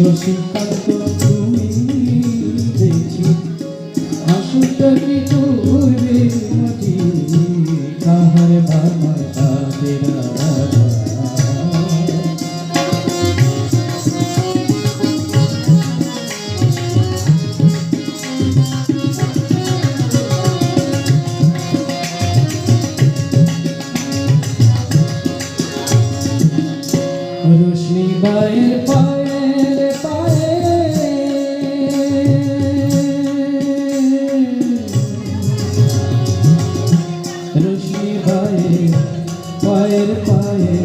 শশীকান্ত তুমি দেখি আসুটাকে করবে মাটি কাহার বাবা তাদের রশ্মি বায়ের পায়ের পায়ের পায়ে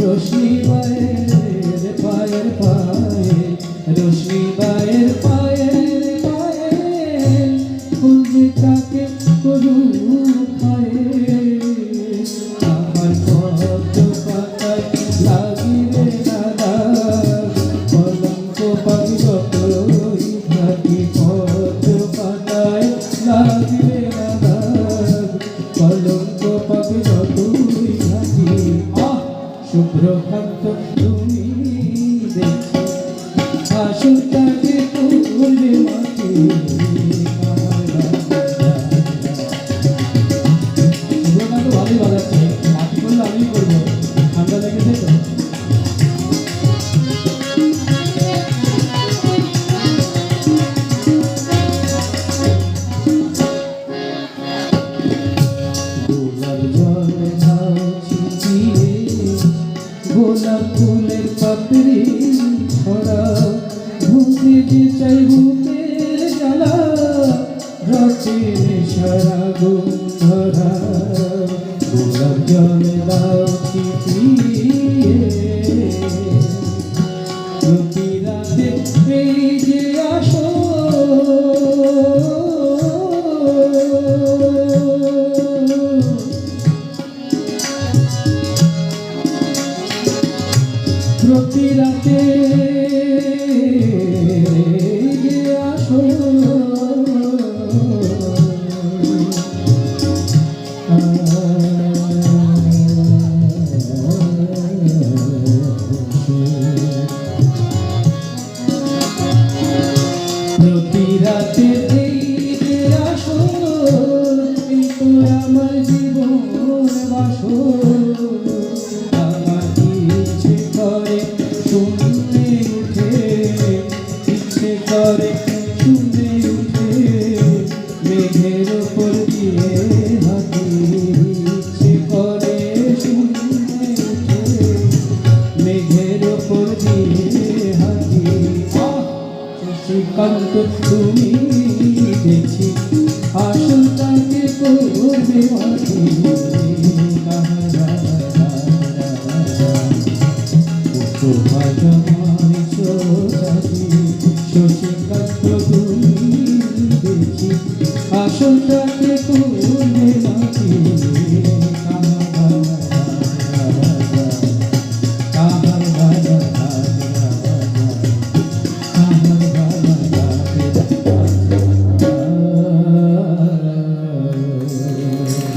রশ্মি পায়ের পায়ের পায়ে রশ্মি পায়ের পায়ের পায়ে তাকে করু শুভ্রকান্ত তুমি দেখি আসুটাকে তুলে মাটি গোলাপ ফুলের পাপড়ি ছড়াও ভুতে যে চাই ভূতের জ্বালা, রচে সারা গো ধরা। গোলাপ জলে দাও প্রতি রাতে এই আসো। শুনতে উঠে ইচ্ছে করে শুনতে উঠে মেঘের ওপর দিয়ে হাতি ইচ্ছে করে শুনতে উঠে মেঘের ওপর দিয়ে হাতি শ্রীকান্ত তুমি দেখি আসলটাকে করবে মাটি